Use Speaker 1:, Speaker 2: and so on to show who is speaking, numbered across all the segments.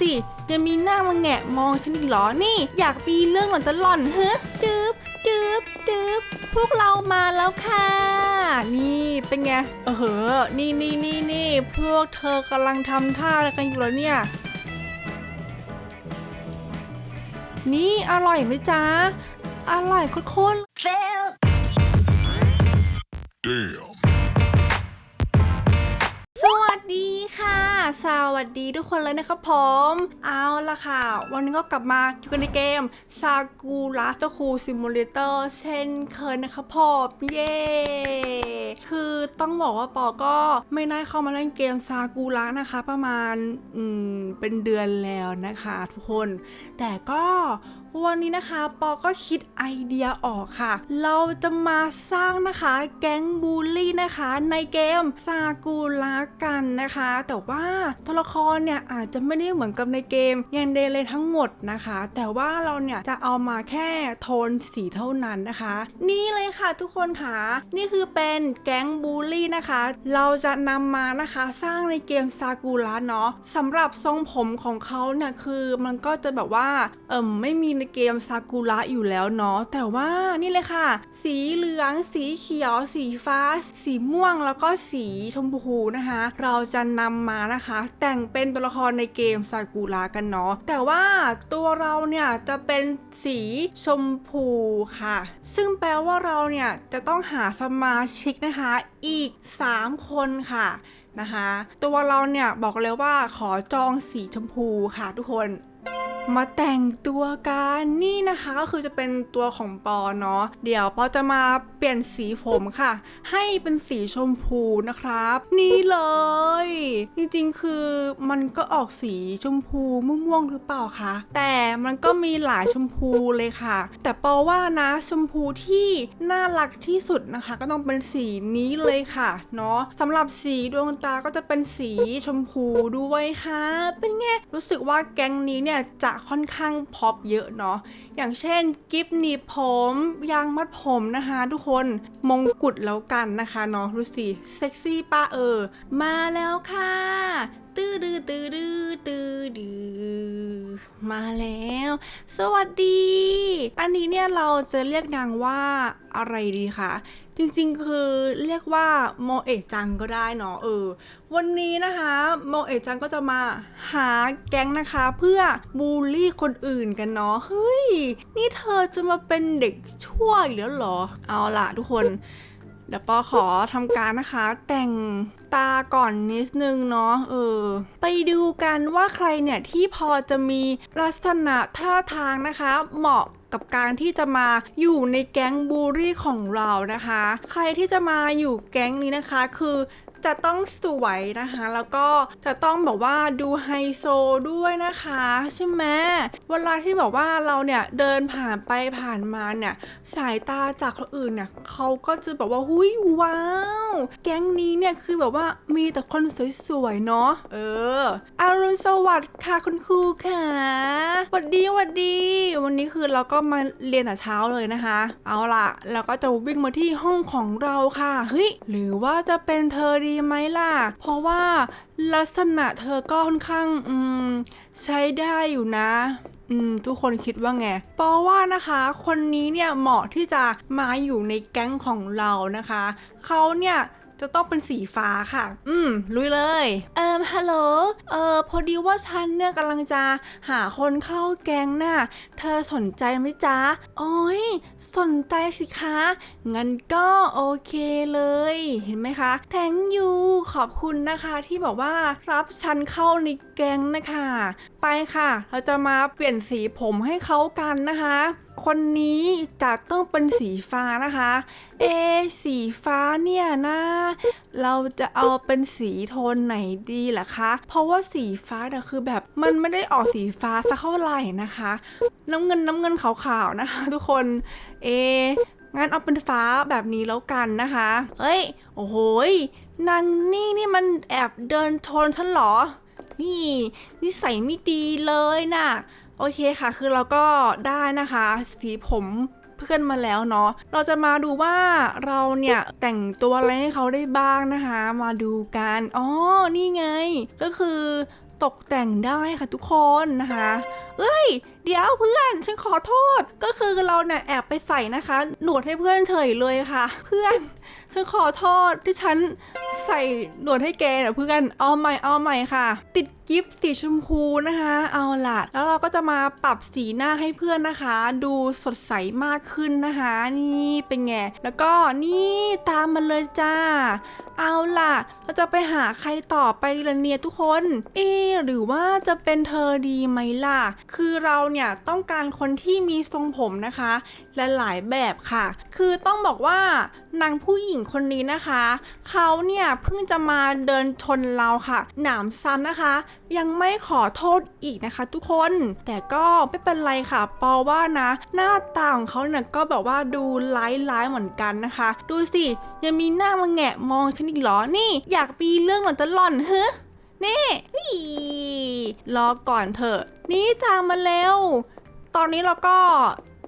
Speaker 1: สิยังมีหน้ามาแงะมองฉันอีกเหรอนี่ อยากปีเรื่องหล่อนจะหล่อนเฮ้จืบจืบจืบพวกเรามาแล้วค่ะ นี่เป็นไงเออเหอะนี่นี่นี่นี่พวกเธอกำลังทำท่าอะไรกันอยู่เหรอเนี่ยนี่อร่อยไหมจ๊ะ อร่อยโคตรๆ
Speaker 2: Damn.
Speaker 1: สวัสดีทุกคนเลยนะครับผมเอาละค่ะ วันนี้ก็กลับมาอยู่กันในเกม Sakura s c o o Simulator เช่นเคยนะครับผมเย้คือต้องบอกว่าปอก็ไม่ได้เข้ามาเล่นเกม Sakura นะคะ ประมาณอืมเป็นเดือนแล้วนะคะ ทุกคน แต่ก็ วันนี้นะคะ ปอก็คิดไอเดียออกค่ะ เราจะมาสร้างนะคะแก๊งบูลลี่นะคะ ในเกมซากูระกันนะคะ แต่ว่าตัวละครเนี่ยอาจจะไม่ได้เหมือนกับในเกมยันเดเลยทั้งหมดนะคะ แต่ว่าเราเนี่ยจะเอามาแค่โทนสีเท่านั้นนะคะ นี่เลยค่ะทุกคนค่ะนี่คือเป็นแก๊งบูลลี่นะคะ เราจะนำมานะคะสร้างในเกมซากูระเนาะสำหรับทรงผมของเขาเนี่ยคือมันก็จะแบบว่าเอิมไม่มีในเกมซากุระอยู่แล้วเนาะแต่ว่านี่เลยค่ะ สีเหลือง สีเขียว สีฟ้า สีม่วงแล้วก็สีชมพูนะคะ เราจะนำมานะคะ แต่งเป็นตัวละครในเกมซากุระกันเนาะแต่ว่าตัวเราเนี่ยจะเป็นสีชมพูค่ะ ซึ่งแปลว่าเราเนี่ยจะต้องหาสมาชิกนะคะอีก 3 คนค่ะนะคะ ตัวเราเนี่ยบอกเลยว่าขอจองสีชมพูค่ะทุกคน มาแต่งตัวกันนี่นะคะก็คือจะเป็นตัวของปอเนาะเดี๋ยวปอจะมาเปลี่ยนสีผมค่ะ ให้เป็นสีชมพูนะครับ นี่เลย จริงๆคือมันก็ออกสีชมพูม่วงๆหรือเปล่าคะแต่มันก็มีหลายชมพูเลยค่ะ แต่ปอว่านะชมพูที่น่ารักที่สุดนะคะ ก็ต้องเป็นสีนี้เลยค่ะเนาะสำหรับสีดวงตาก็จะเป็นสีชมพูด้วยค่ะ เป็นไงรู้สึกว่าแก๊งนี้เนี่ยจะค่อนข้างพอปเยอะเนาะอย่างเช่นกิฟหนีบผมยางมัดผมนะคะ ทุกคนมงกุฎแล้วกันนะคะเนาะดูสิเซ็กซี่ป้าเออ มาแล้วค่ะ ตื้อดื้อตื้อดื้อตื้อดื้อมาแล้ว สวัสดี อันนี้เนี่ยเราจะเรียกนางว่าอะไรดีคะ จริงๆ คือเรียกว่าโมเอะจังก็ได้เนาะเออ วันนี้นะคะโมเอะจังก็จะมาหาแก๊งนะคะ เพื่อบูลลี่คนอื่นกันเนาะเฮ้ย นี่เธอจะมาเป็นเด็กชั่วอีกแล้วเหรอ เอาล่ะทุกคนเดี๋ยวปอขอทำการนะคะ แต่งตาก่อนนิดนึงเนาะเออ ไปดูกันว่าใครเนี่ยที่พอจะมีลักษณะท่าทางนะคะ เหมาะ กับการที่จะมาอยู่ในแก๊งบูรี่ของเรานะคะ ใครที่จะมาอยู่แก๊งนี้นะคะ คือ จะต้องสวยนะคะ แล้วก็จะต้องแบบว่าดูไฮโซด้วยนะคะ ใช่ไหมเวลาที่แบบว่าเราเนี่ยเดินผ่านไปผ่านมาเนี่ยสายตาจากคนอื่นเนี่ยเขาก็จะแบบว่าหุยว้าว แก๊งนี้เนี่ยคือแบบว่ามีแต่คนสวยๆเนาะเอออารุณสวัสดิ์ค่ะคุณครูค่ะสวัสดีสวัสดี วันนี้คือเราก็มาเรียนแต่เช้าเลยนะคะ เอาล่ะเราก็จะวิ่งมาที่ห้องของเราค่ะเฮ้ยหรือว่าจะเป็นเธอดีไหมล่ะ เพราะว่าลักษณะเธอก็ค่อนข้างอืมใช้ได้อยู่นะอืมทุกคนคิดว่าไงปอว่านะคะ คนนี้เนี่ยเหมาะที่จะมาอยู่ในแก๊งของเรานะคะ เขาเนี่ย จะต้องเป็นสีฟ้าค่ะ อืมลุยเลย เอิมฮัลโหล เออพอดีว่าฉันเนี่ยกำลังจะหาคนเข้าแก๊งน่ะ เธอสนใจไหมจ๊ะ โอ้ย สนใจสิคะ งั้นก็โอเคเลย เห็นไหมคะ แทงยูขอบคุณนะคะที่บอกว่ารับฉันเข้าในแก๊งนะคะ ไปค่ะ เราจะมาเปลี่ยนสีผมให้เขากันนะคะ คนนี้จะต้องเป็นสีฟ้านะคะ เอ สีฟ้าเนี่ยนะ เราจะเอาเป็นสีโทนไหนดีล่ะคะ เพราะว่าสีฟ้าเนี่ยคือแบบมันไม่ได้ออกสีฟ้าสักเท่าไหร่นะคะ น้ำเงินน้ำเงินขาวๆนะคะ ทุกคน เองั้นเอาเป็นฟ้าแบบนี้แล้วกันนะคะเฮ้ย โอ้โหยนางนี่นี่มันแอบเดินชนฉันเหรอ นี่นิสัยไม่ดีเลยน่ะโอเคค่ะ คือเราก็ได้นะคะ สีผมเพื่อนมาแล้วเนาะ เราจะมาดูว่าเราเนี่ยแต่งตัวอะไรให้เขาได้บ้างนะคะ มาดูกัน อ๋อ นี่ไง ก็คือ ตกแต่งได้ค่ะทุกคนนะคะ เอ้ย เดี๋ยวเพื่อนฉันขอโทษ ก็คือเราเนี่ยแอบไปใส่นะคะ หนวดให้เพื่อนเฉยเลยค่ะ เพื่อนฉันขอโทษที่ฉันใส่หนวดให้แกนะเพื่อนเอาใหม่เอาใหม่ค่ะ ติดกิฟสีชมพูนะคะ เอาล่ะ แล้วเราก็จะมาปรับสีหน้าให้เพื่อนนะคะ ดูสดใสมากขึ้นนะคะ นี่เป็นไง แล้วก็นี่ตามมาเลยจ้า เอาล่ะ เราจะไปหาใครต่อไปละเนียทุกคน เอ หรือว่าจะเป็นเธอดีไหมล่ะ คือเราเนี่ยต้องการคนที่มีทรงผมนะคะและหลายแบบค่ะ คือต้องบอกว่านางผู้หญิงคนนี้นะคะ เขาเนี่ยเพิ่งจะมาเดินชนเราค่ะ หนามซ้ำนะคะยังไม่ขอโทษอีกนะคะ ทุกคน แต่ก็ไม่เป็นไรค่ะ ปอว่านะ หน้าตาของเขาเนี่ยก็แบบว่าดูร้ายๆเหมือนกันนะคะ ดูสิยังมีหน้ามาแงะมองฉันอีกเหรอ นี่ อยากมีเรื่องหล่อนจะหล่อนเฮ้นี่นี่รอก่อนเถอะ นี่ตามมาเร็วตอนนี้เราก็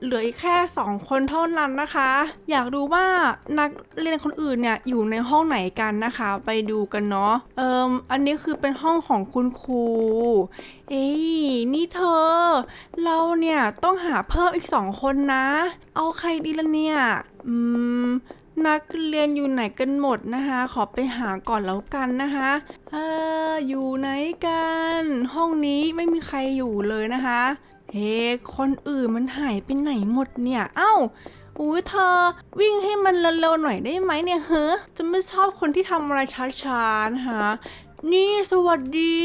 Speaker 1: เหลืออีกแค่ 2 คนเท่านั้นนะคะ อยากรู้ว่านักเรียนคนอื่นเนี่ยอยู่ในห้องไหนกันนะคะ ไปดูกันเนาะเอิมอันนี้คือเป็นห้องของคุณครูเอ้ยนี่เธอ เราเนี่ยต้องหาเพิ่มอีกสองคนนะ เอาใครดีละเนี่ยอืมนักเรียนอยู่ไหนกันหมดนะคะ ขอไปหาก่อนแล้วกันนะคะ เอออยู่ไหนกัน ห้องนี้ไม่มีใครอยู่เลยนะคะ เฮ้คนอื่นมันหายไปไหนหมดเนี่ย เอ้าอุ้ยเธอวิ่งให้มันเร็วๆหน่อยได้ไหมเนี่ยเฮ้จะไม่ชอบคนที่ทำอะไรช้าๆนะคะนี่สวัสดี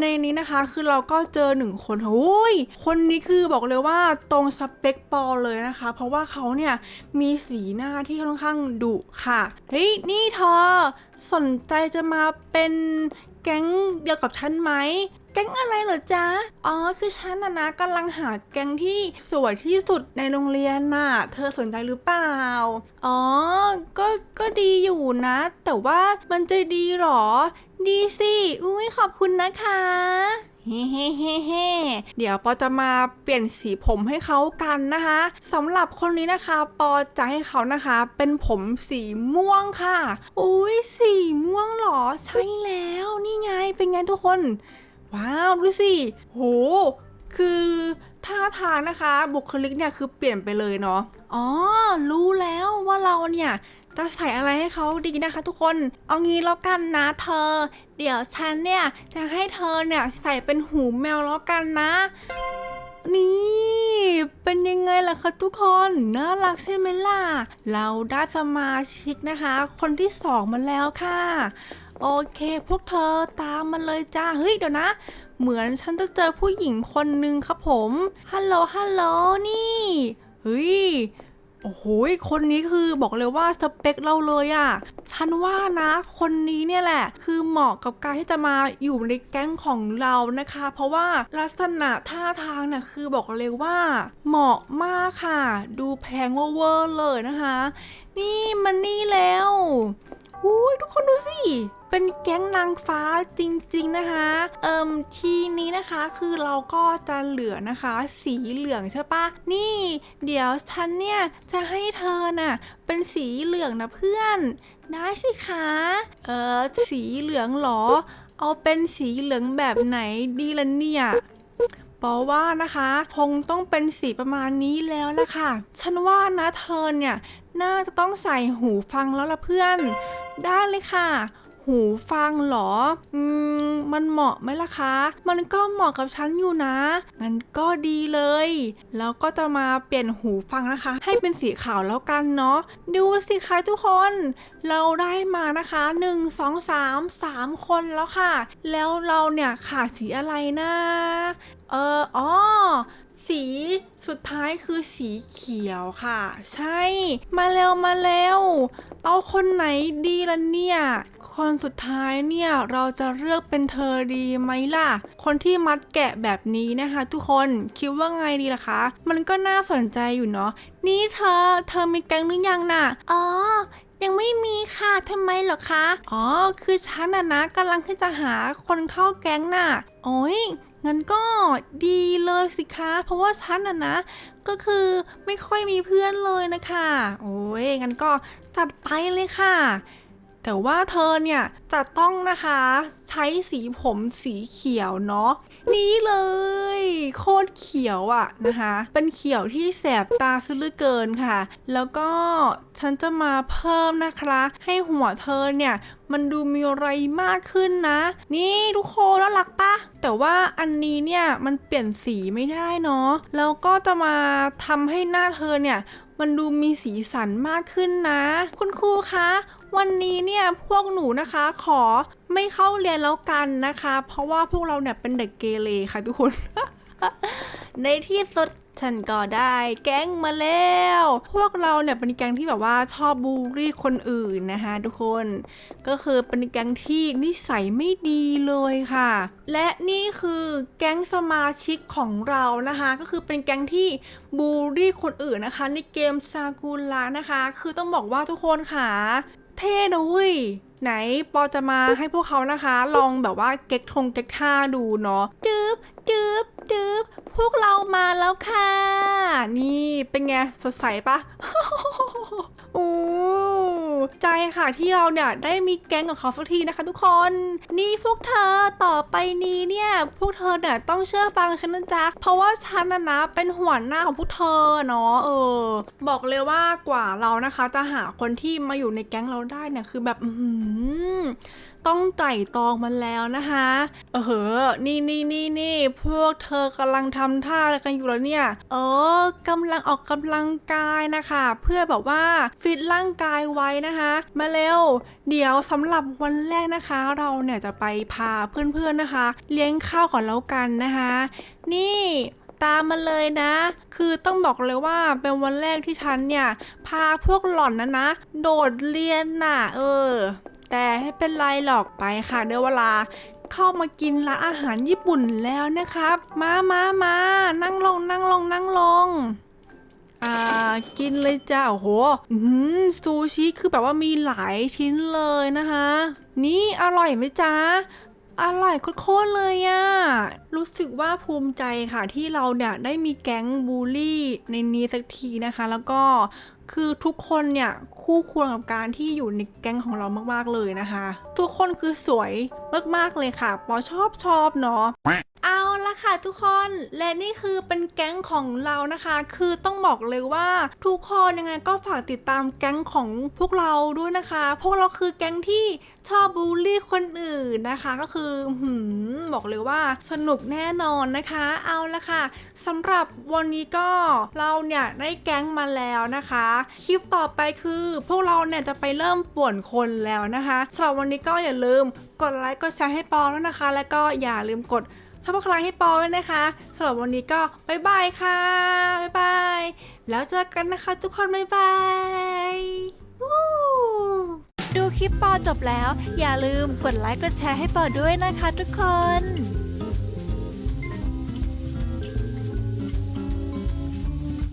Speaker 1: ในนี้นะคะคือเราก็เจอหนึ่งคนโอ้ยคนนี้คือบอกเลยว่าตรงสเปคปอเลยนะคะ เพราะว่าเขาเนี่ยมีสีหน้าที่ค่อนข้างดุค่ะ เฮ้ย นี่เธอ สนใจจะมาเป็นแก๊งเดียวกับฉันไหม แก๊งอะไรเหรอจ๊ะ อ๋อ คือฉันนะนะกำลังหาแก๊งที่สวยที่สุดในโรงเรียนน่ะ เธอสนใจหรือเปล่า อ๋อ ก็ ก็ดีอยู่นะ แต่ว่ามันจะดีหรอ ดีสิ อุ้ยขอบคุณนะคะเฮ้เฮ้เฮ้เฮ้เดี๋ยวปอจะมาเปลี่ยนสีผมให้เขากันนะคะสำหรับคนนี้นะคะ ปอจะให้เขานะคะ เป็นผมสีม่วงค่ะ อุ้ยสีม่วงเหรอ ใช่แล้ว นี่ไง เป็นไงทุกคน ว้าว ดูสิ โห คือท่าทางนะคะบุคลิกเนี่ยคือเปลี่ยนไปเลยเนาะ อ๋อ รู้แล้วว่าเราเนี่ยจะใส่อะไรให้เขาดีนะคะทุกคน เอางี้แล้วกันนะเธอ เดี๋ยวฉันเนี่ยจะให้เธอเนี่ยใส่เป็นหูแมวแล้วกันนะ นี่ เป็นยังไงล่ะคะทุกคน น่ารักใช่ไหมล่ะ เราได้สมาชิกนะคะ คนที่สองมาแล้วค่ะ โอเค พวกเธอตามมาเลยจ้า เฮ้ย เดี๋ยวนะ เหมือนฉันจะเจอผู้หญิงคนหนึ่งครับผม ฮัลโหล ฮัลโหล นี่ เฮ้ย โอ้โห คนนี้คือบอกเลยว่าสเปคเราเลยอะ่ะ ฉันว่านะ คนนี้เนี่ยแหละ คือเหมาะกับการที่จะมาอยู่ในแก๊งของเรานะคะ เพราะว่าลักษณะท่าทางเนี่ยคือบอกเลยว่า เหมาะมากค่ะ ดูแพงเวอร์เลยนะคะ นี่มันนี่แล้ว อุ้ยทุกคนดูสิ เป็นแก๊งนางฟ้าจริงๆนะคะ เอิมทีนี้นะคะคือเราก็จะเหลือนะคะ สีเหลืองใช่ปะนี่ เดี๋ยวฉันเนี่ยจะให้เธอน่ะเป็นสีเหลืองนะเพื่อน ได้สิคะเออสีเหลืองเหรอ เอาเป็นสีเหลืองแบบไหนดีล่ะเนี่ยปอว่านะคะ คงต้องเป็นสีประมาณนี้แล้วล่ะค่ะ ฉันว่านะเธอเนี่ย น่าจะต้องใส่หูฟังแล้วล่ะเพื่อน ได้เลยค่ะ หูฟังเหรอ อืม มันเหมาะไหมล่ะคะ มันก็เหมาะกับฉันอยู่นะ งั้นก็ดีเลย แล้วก็จะมาเปลี่ยนหูฟังนะคะ ให้เป็นสีขาวแล้วกันเนาะ ดูสิคะทุกคน เราได้มานะคะ 1 2 3 3 คนแล้วค่ะ แล้วเราเนี่ยขาดสีอะไรนะ เอออ๋อ สีสุดท้ายคือสีเขียวค่ะ ใช่มาเร็วมาเร็วเอาคนไหนดีล่ะเนี่ย คนสุดท้ายเนี่ยเราจะเลือกเป็นเธอดีไหมล่ะ คนที่มัดแกะแบบนี้นะคะ ทุกคนคิดว่าไงดีล่ะคะ มันก็น่าสนใจอยู่เนาะนี่เธอ เธอมีแก๊งหรือยังน่ะอ๋อยังไม่มีค่ะทำไมเหรอคะ อ๋อ คือฉันน่ะนะกำลังที่จะหาคนเข้าแก๊งน่ะ โอ้ย งั้นก็ดีเลยสิคะ เพราะว่าฉันน่ะนะ ก็คือไม่ค่อยมีเพื่อนเลยนะคะ โอ้ยงั้นก็จัดไปเลยค่ะ แต่ว่าเธอเนี่ยจะต้องนะคะใช้สีผมสีเขียวเนาะนี่เลย โคตรเขียวอะนะคะ เป็นเขียวที่แสบตาซะเหลือเกินค่ะ แล้วก็ฉันจะมาเพิ่มนะคะ ให้หัวเธอเนี่ยมันดูมีอะไรมากขึ้นนะ นี่ทุกคนน่ารักปะแต่ว่าอันนี้เนี่ยมันเปลี่ยนสีไม่ได้เนาะแล้วก็จะมาทำให้หน้าเธอเนี่ยมันดูมีสีสันมากขึ้นนะ คุณครูคะ วันนี้เนี่ยพวกหนูนะคะขอไม่เข้าเรียนแล้วกันนะคะ เพราะว่าพวกเราเนี่ยเป็นเด็กเกเรค่ะทุกคน ในที่สุดฉันก็ได้แก๊งมาแล้ว พวกเราเนี่ยเป็นแก๊งที่แบบว่าชอบบูลลี่คนอื่นนะคะทุกคน ก็คือเป็นแก๊งที่นิสัยไม่ดีเลยค่ะ และนี่คือแก๊งสมาชิกของเรานะคะ ก็คือเป็นแก๊งที่บูลลี่คนอื่นนะคะ ในเกมซากุระนะคะ คือต้องบอกว่าทุกคนค่ะ เท่นะเว้ย ไหนปอจะมาให้พวกเขานะคะ ลองแบบว่าเก๊กทงเก๊กท่าดูเนาะจึ๊บจึ๊บจึ๊บพวกเรามาแล้วค่ะ นี่เป็นไงสดใสปะโอ้ใจค่ะที่เราเนี่ยได้มีแก๊งกับเขาสักทีนะคะทุกคน นี่พวกเธอต่อไปนี้เนี่ยพวกเธอเนี่ยต้องเชื่อฟังฉันนะจ๊ะ เพราะว่าฉันนะนะเป็นหัวหน้าของพวกเธอเนาะเออ บอกเลยว่ากว่าเรานะคะ จะหาคนที่มาอยู่ในแก๊งเราได้เนี่ยคือแบบอืต้องไต่ตองมันแล้วนะคะ เออเหอนี่นี่นี่นี่พวกเธอกำลังทำท่าอะไรกันอยู่แล้วเนี่ย เออกำลังออกกำลังกายนะคะ เพื่อแบบว่าฟิตร่างกายไว้นะคะ มาเร็ว เดี๋ยวสำหรับวันแรกนะคะ เราเนี่ยจะไปพาเพื่อนๆนะคะ เลี้ยงข้าวก่อนแล้วกันนะคะ นี่ตามมาเลยนะ คือต้องบอกเลยว่าเป็นวันแรกที่ฉันเนี่ย พาพวกหล่อนนะนะ โดดเรียนน่ะ เออ แต่ไม่เป็นไรหรอกไปค่ะเดี๋ยวเวลาเข้ามากินร้านอาหารญี่ปุ่นแล้วนะครับ มามามานั่งลงนั่งลงนั่งลงอ่ากินเลยจ้าโอ้โหซูชิคือแบบว่ามีหลายชิ้นเลยนะคะ นี่อร่อยไหมจ๊ะอร่อยโคตรเลยอะรู้สึกว่าภูมิใจค่ะที่เราเนี่ยได้มีแก๊งบูลลี่ในนี้สักทีนะคะ แล้วก็ คือทุกคนเนี่ยคู่ควรกับการที่อยู่ในแก๊งของเรามากๆเลยนะคะ ทุกคนคือสวยมากๆเลยค่ะ ปอชอบชอบเนาะ เอาละค่ะทุกคนและนี่คือเป็นแก๊งของเรานะคะ คือต้องบอกเลยว่าทุกคนยังไงก็ฝากติดตามแก๊งของพวกเราด้วยนะคะ พวกเราคือแก๊งที่ชอบบูลลี่คนอื่นนะคะ ก็คือหืมบอกเลยว่าสนุกแน่นอนนะคะ เอาละค่ะสำหรับวันนี้ก็เราเนี่ยได้แก๊งมาแล้วนะคะ คลิปต่อไปคือ พวกเราเนี่ยจะไปเริ่มป่วนคนแล้วนะคะสำหรับวันนี้ก็อย่าลืมกดไลค์กดแชร์ให้ปอด้วนะคะ แล้วก็อย่าลืมกด ชอบครให้ปอไว้นะคะสำหรับวันนี้ก็บายบายค่ะบายบาย แล้วเจอกันนะคะทุกคนบายบาย
Speaker 2: ดูคลิปปอจบแล้ว อย่าลืมกดไลค์กดแชร์ให้ปอด้วยนะคะทุกคน